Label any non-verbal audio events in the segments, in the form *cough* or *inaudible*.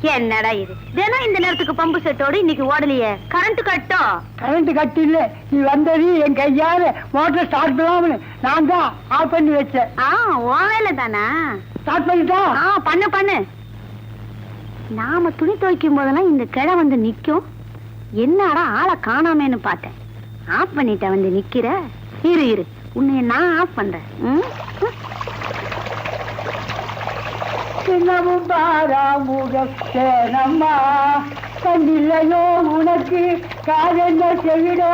என்னடா இது? தினம் இந்த நேரத்துக்கு பம்பு செட்டோடு இன்னைக்கு ஓடலையே. கரண்ட் கட்டும் கரண்ட் கட்டு இல்ல நீ வந்தது என் கையால. மோட்டர் ஸ்டார்ட் பண்ணாமனு. நான் தான் ஆஃப் பண்ணி வச்சேன். ஆ உன் வேலை தானா? ஸ்டார்ட் பண்ணிட்டா? ஆ பண்ணு பண்ணு. நாம துணி துவைக்கும் போதெல்லாம் இந்த கிழ வந்து நிக்கும். என்னடா ஆளை காணாமேன்னு பார்த்தேன். ஆஃப் பண்ணிட்ட வந்து நிக்கிற. இரு இரு. உன்னை நான் ஆஃப் பண்றேன். சின்னமும் பாராமுகத்தேனம்மா. கண்ணில்லையோ உனக்கு காதென்ன செய்தோ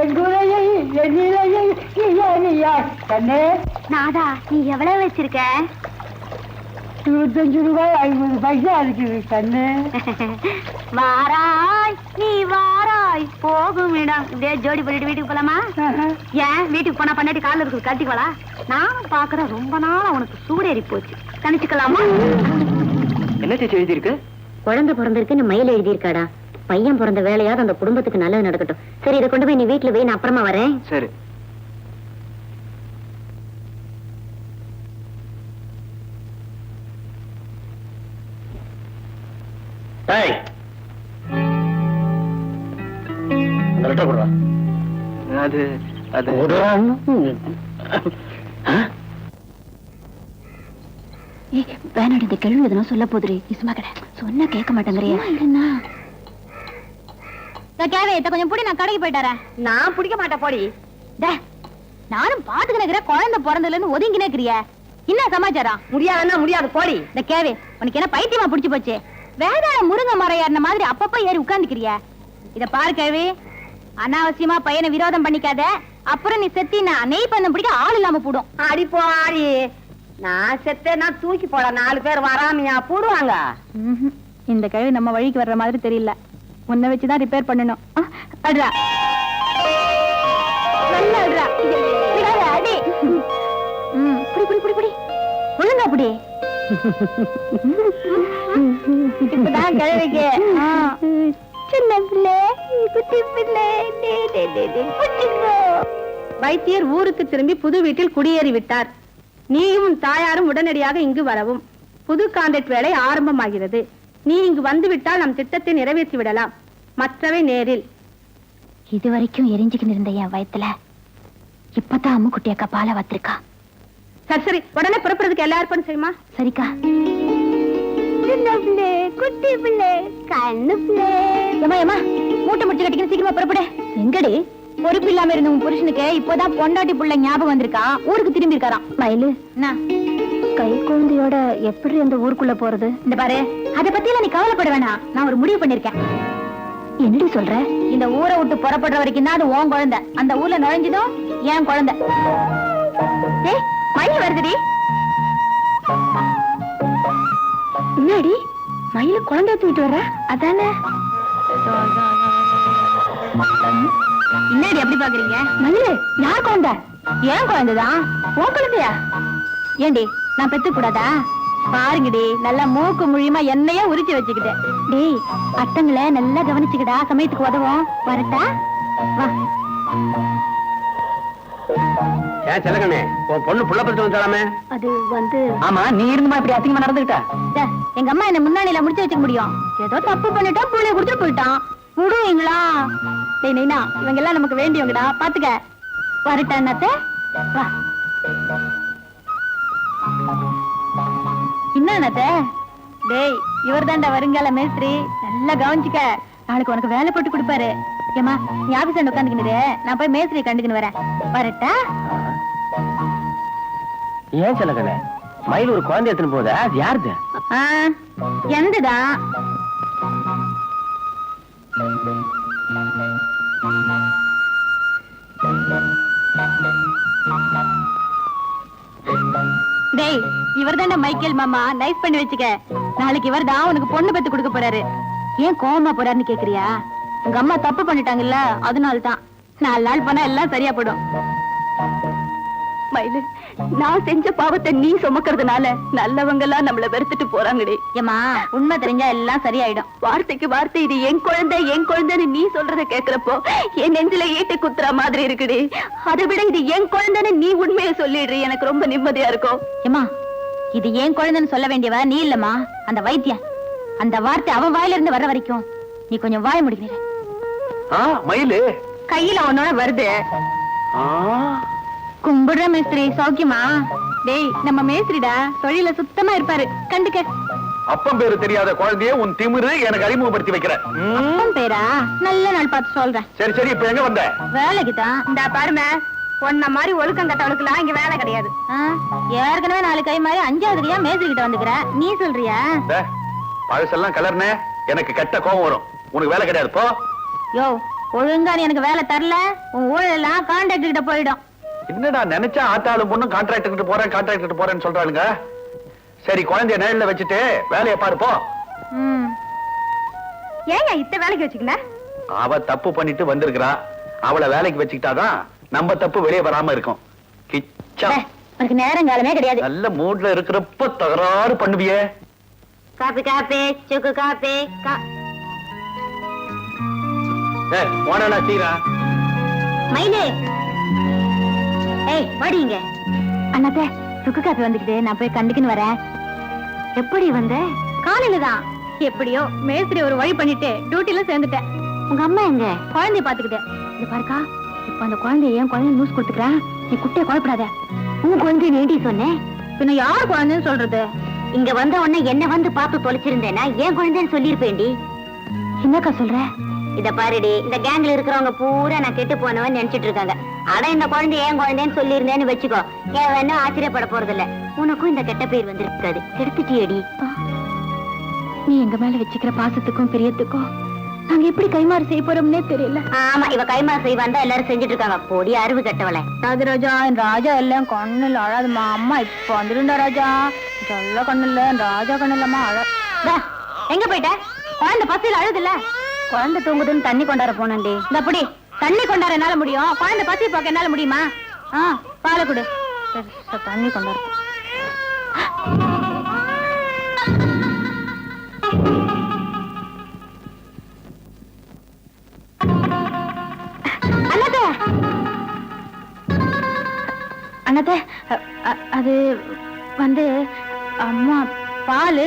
என் குறையை என் நிலையை நீயா கண்ணே. நாதா நீ எவ்வளவு வச்சிருக்க? இருபத்தஞ்சு ரூபாய் ஐம்பது பைசா இருக்குது கண்ணு. *laughs* வாராய் நீ வாராய். போகும் இடம். இப்படியே ஜோடி பண்ணிட்டு வீட்டுக்கு போலாமா? ஏன்? வீட்டுக்கு போனா பண்ணாட்டி கால இருக்குது கட்டிக்கோளா? நானும் பாக்குறேன் ரொம்ப நாளா உனக்கு சூடேறி போச்சு. கணிச்சுக்கலாமா என்ன சேச்சி எழுதி இருக்கு குழந்தை பிறந்திருக்குன்னு மயில் எழுதியிருக்காடா. பையன் பிறந்த வேலையாவது அந்த குடும்பத்துக்கு நல்லது நடக்கட்டும். சரி இதை கொண்டு போய் நீ வீட்டுல போய் நான் அப்புறமா வரேன். சரி. டேய். அந்த லெட்டர் கொடுறா அது அது. வேணாடி இந்த கேள்வி எதுனா சொல்ல போதுரி இசுமா கடை. சொன்னா கேட்க மாட்டேங்கிறியா. இல்லைன்னா கேவே இத கொஞ்சம் புடி நான் கடைக்கு போயிட்டாரேன் நான் பிடிக்க மாட்டேன் போடி. டே நானும் பாத்துக்கிட்டு இருக்கிறேன் குழந்தை பிறந்ததுல இருந்து ஒதுங்கி நிக்கிறிய என்ன சமாச்சாரம்? முடியாதுன்னா முடியாது போடி. இந்த கேவே உனக்கு என்ன பைத்தியமா புடிச்சு போச்சு? வேதாள முருங்க மரம் ஏறின மாதிரி அப்பப்ப ஏறி உட்கார்ந்துக்கிறிய. இத பாரு கேவி அனாவசியமா பையனை விரோதம் பண்ணிக்காத. அப்புறம் நீ செத்தினா நெய் பந்தம் பிடிக்க ஆள் இல்லாம போடும். அடி போடி. நான் செத்தேன்னா தூக்கி போட நாலு பேர் வராமையா போடுவாங்க. இந்த கழுவி நம்ம வழிக்கு வர்ற மாதிரி தெரியல. உன்னை வச்சுதான் ரிப்பேர் பண்ணணும். அட்ரா நல்லா அட்ரா அடி. ம், புடி புடி புடி புடி. ஒழுங்கா புடி. இப்பதான் கிழவிக்கு. சின்ன பிள்ளை குட்டி பிள்ளை. வைத்தியர் ஊருக்கு திரும்பி புது வீட்டில் குடியேறி விட்டார். நீயும் தாயாரும் உடனடியாக இங்கு வரவும். புது கான்ட்ராக்ட் வேலை ஆரம்பமாகிறது. நீ இங்கு வந்துவிட்டால் நம் திட்டத்தை நிறைவேற்றி விடலாம். மற்றவை நேரில். இது வரைக்கும் எரிஞ்சுக்கிட்டு இருந்த என் வயத்துல இப்பதான் அம்முக்குட்டி அக்கா பாலை வத்திருக்கா சரி சரி. உடனே புறப்படுறதுக்கு எல்லா ஏற்பாடும் செய்யுமா? சரிக்கா. குட்டி பிள்ளை கண்ணு பிள்ளை. ஏமா ஏமா மூட்டை முடிச்சு கட்டிக்கின்னு சீக்கிரமா புறப்படு. எங்கடி? பொறுப்பு இல்லாம இருந்த உன் புருஷனுக்கு இப்போதான் பொண்டாட்டி புள்ள ஞாபகம் வந்திருக்கா? ஊருக்கு திரும்பி இருக்காராம். மயிலு. கை குழந்தையோட எப்படி அந்த ஊருக்குள்ள போறது? இந்த பாரு அத பத்தி எல்லாம் நீ கவலைப்பட வேணாம். நான் ஒரு முடிவு பண்ணிருக்கேன். என்னடி சொல்ற? இந்த ஊரை விட்டு புறப்படுற வரைக்கும் தான் அது உன் குழந்தை. அந்த ஊர்ல நுழைஞ்சதும் என் குழந்தை. மயில் வருதுடி. என்னடி மயில குழந்தை தூக்கிட்டு வர்ற? அதானே? என்னடி எப்படி பாக்குறீங்க? மயிலு யார் குழந்தை? ஏன் குழந்தைதான் உன் குழந்தையா? ஏண்டி நான் பெத்து கூடாதா? பாருங்கடி நல்லா மூக்கு மூலியமா என்னையே உரிச்சு வச்சுக்கிட்டேன். டேய் அத்தங்களை நல்லா கவனிச்சுக்கிடா சமயத்துக்கு உதவும். வரட்டா? வா. ஏன் செல்லக்கண்ணே உன் பொண்ணு புள்ள பறிச்சு வந்தாலாமே அது வந்து ஆமா நீ இருந்துமா இப்படி அசிங்கமா நடந்துகிட்ட? எங்க அம்மா என்ன முன்னாடியில முடிச்சு வச்சுக்க முடியும். ஏதோ தப்பு பண்ணிட்டோம் புள்ளைய கொடுத்துட்டு போயிட்டான். விடுவீங்களா? டேய் நைனா இவங்க எல்லாம் நமக்கு வேண்டியவங்கடா. பாத்துக்க. வரட்டா என்னத்த வா. என்ன என்னத்த டேய் இவர் தான்டா வருங்கால மேஸ்திரி. நல்லா கவனிச்சுக்க. நாளைக்கு உனக்கு வேலை போட்டு கொடுப்பாரு. ஏமா நீ ஆபீஸ் உட்காந்துக்கிட்டு நான் போய் மேஸ்திரி கண்டுக்கின்னு வரேன். வரட்டா? ஏன் செல்லக்கண்ணே மயில் ஒரு குழந்தை எடுத்துன்னு போதா அது யாருது? எந்ததா? டேய் இவர் மைக்கேல் மாமா. நைஸ் பண்ணி வச்சுக்க. நாளைக்கு இவர் தான் உனக்கு பொண்ணு பத்து கொடுக்க போறாரு. ஏன் கோவமா போறாருன்னு கேக்குறியா? உங்க அம்மா தப்பு பண்ணிட்டாங்கல்ல அதனால தான் நாலு நாள் போனா எல்லாம் சரியா போடும். மயிலு நான் செஞ்ச பாவத்தை நீ சுமக்கிறதுனால நல்லவங்க எல்லாம் நம்மள வெறுத்துட்டு போறாங்கடி. ஏமா உண்மை தெரிஞ்சா எல்லாம் சரியாயிடும். வார்த்தைக்கு வார்த்தை இது என் குழந்தை என் குழந்தைன்னு நீ சொல்றத கேக்குறப்போ என் நெஞ்சில ஈட்டி குத்துற மாதிரி இருக்குடி. அதை விட இது என் குழந்தைன்னு நீ உண்மையை சொல்லிடுறி எனக்கு ரொம்ப நிம்மதியா இருக்கும். ஏமா இது என் குழந்தைன்னு சொல்ல வேண்டியவ? நீ இல்லம்மா அந்த வைத்தியன். அந்த வார்த்தை அவன் வாயில இருந்து வர்ற வரைக்கும் நீ கொஞ்சம் வாய முடிக்கிற ஆ மயிலு. கையில ஒன்னோட வருது. ஆ. கும்பிடுற மேஸ்திரி சௌக்கியமா? டேய் நம்ம மேஸ்திரிடா தொழில சுத்தமா இருப்பாரு. கண்டுக்க. அப்பம் பேரு தெரியாத குழந்தைய உன் திமிரு எனக்கு அறிமுகப்படுத்தி வைக்கிற ம், அப்பன் பேரா? நல்ல நாள் பார்த்து சொல்றேன். சரி சரி இப்ப எங்க வந்த? வேலைக்கு தான். இந்த பாருமே பொண்ண மாதிரி ஒழுக்கம் கட்டவளுக்குலாம் இங்க வேலை கிடையாது. ஏற்கனவே நாலு கை மாதிரி அஞ்சாவது கையா மேஸ்திரி கிட்ட வந்துக்கிற. நீ சொல்றியா? பழசெல்லாம் கலர்னே எனக்கு கெட்ட கோபம் வரும். உனக்கு வேலை கிடையாது போ. யோ ஒழுங்கா நீ எனக்கு வேலை தரல. உன் ஊழல் எல்லாம் கான்ட்ராக்டர் கிட்ட போயிடும். என்னடா நினைச்சா ஆத்தாளும் பொண்ணும் கான்ட்ராக்ட் கிட்ட போறேன் கான்ட்ராக்ட் கிட்ட போறேன்னு சொல்றாளுங்க? சரி குழந்தைய நேரில் வச்சுட்டு வேலையை பாரு போ. ம். ஏங்க இத்த வேலைக்கு வச்சுக்கின அவ தப்பு பண்ணிட்டு வந்திருக்கிறா. அவளை வேலைக்கு வச்சுக்கிட்டாதான் நம்ம தப்பு வெளியே வராம இருக்கும். கிச்சா. உனக்கு நேரம் காலமே கிடையாது. நல்ல மூட்ல இருக்கிறப்ப தகராறு பண்ணுவியே. காப்பி காப்பி சுக்கு காப்பி மயிலே. ஏய் வாடிங்க. அண்ணாத்தே சுக்கு காப்பி வந்துக்குது நான் போய் கண்டுக்குன்னு வரேன். எப்படி வந்த? காலையில தான். எப்படியோ மேஸ்திரி ஒரு வழி பண்ணிட்டு டியூட்டில சேர்ந்துட்டேன். உங்க அம்மா எங்க? குழந்தைய பாத்துக்கிட்டேன் இது பாருக்கா இப்ப அந்த குழந்தைய ஏன் குழந்தை நியூஸ் கொடுத்துக்கிறேன். நீ குட்டைய குழப்படாத. உன் குழந்தை நீடி சொன்னேன் பின்ன யார் குழந்தைன்னு சொல்றது? இங்க வந்த உடனே என்ன வந்து பார்த்து தொலைச்சிருந்தேனா ஏன் குழந்தைன்னு சொல்லிருப்பேன்டி என்னக்கா சொல்ற? இத பாருடி இந்த கேங்ல இருக்கிறவங்க பூரா நான் கெட்டு போனவன் நினைச்சிட்டு இருக்காங்க. அட இந்த குழந்தை ஏன் குழந்தைன்னு சொல்லியிருந்தேன்னு வச்சுக்கோ. ஏன் வேணா ஆச்சரியப்பட போறது இல்ல உனக்கும் இந்த கெட்ட பேர் வந்திருக்காது. கெடுத்துட்டியடி. நீ எங்க மேல வச்சுக்கிற பாசத்துக்கும் பிரியத்துக்கும் நாங்க எப்படி கைமாறு செய்ய போறோம்னே தெரியல. ஆமா இவ கைமா செய்வான் எல்லாரும் செஞ்சுட்டு இருக்காங்க. பொடி அறிவு கெட்டவளை. ராஜா என் ராஜா எல்லாம் கண்ணுல அழாதுமா அம்மா இப்ப வந்துருண்டா ராஜா. சொல்ல கண்ணுல ராஜா கண்ணுலமா அழ எங்க போயிட்ட? குழந்தை பசியில அழுதுல. குழந்தை தூங்குதுன்னு தண்ணி கொண்டாட போனேன்டி. இந்த அப்படி தண்ணி கொண்டாட என்னால முடியும்? குழந்தை பசி போக்க என்னால முடியுமா? ஆ பாலை கொடு. தண்ணி கொண்டாட அண்ணாத்தே! அது வந்து அம்மா பாலு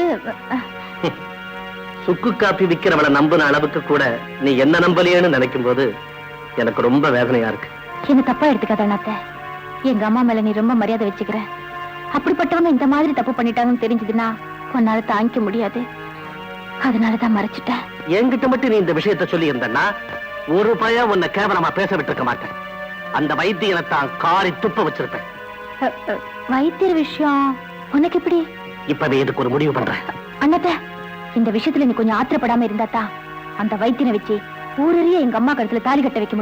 *laughs* சுக்கு காப்பி விக்கிறவளை நம்பின அளவுக்கு கூட நீ என்ன நம்பலையேன்னு நினைக்கும் போது எனக்கு ரொம்ப வேதனையா இருக்கு. என்ன தப்பா எடுத்துக்காத அண்ணாத்தே. எங்க அம்மா மேல நீ ரொம்ப மரியாதை வச்சுக்கிற. அப்படிப்பட்டவங்க இந்த மாதிரி தப்பு பண்ணிட்டாங்கன்னு தெரிஞ்சதுன்னா உன்னால தாங்கிக்க முடியாது. அதனாலதான் மறைச்சிட்டேன் என்கிட்ட மட்டும் நீ இந்த விஷயத்த சொல்லி இருந்தன்னா ஒரு பையன் உன்னை கேவலமா பேச விட்டுருக்க மாட்டேன். அந்த வைத்தியனை தான் காரி துப்ப வச்சிருப்பேன். வைத்தியர் விஷயம் உனக்கு எப்படி? இப்பவே இதுக்கு ஒரு முடிவு பண்றேன். அண்ணாத்த இந்த விஷயத்துல நீ கொஞ்சம் ஆத்திரப்படாம இருந்தா அந்த வைத்தியனை வச்சு ஊரறிய எங்க அம்மா கருத்துல தாலி கட்ட வைக்க முடியும்.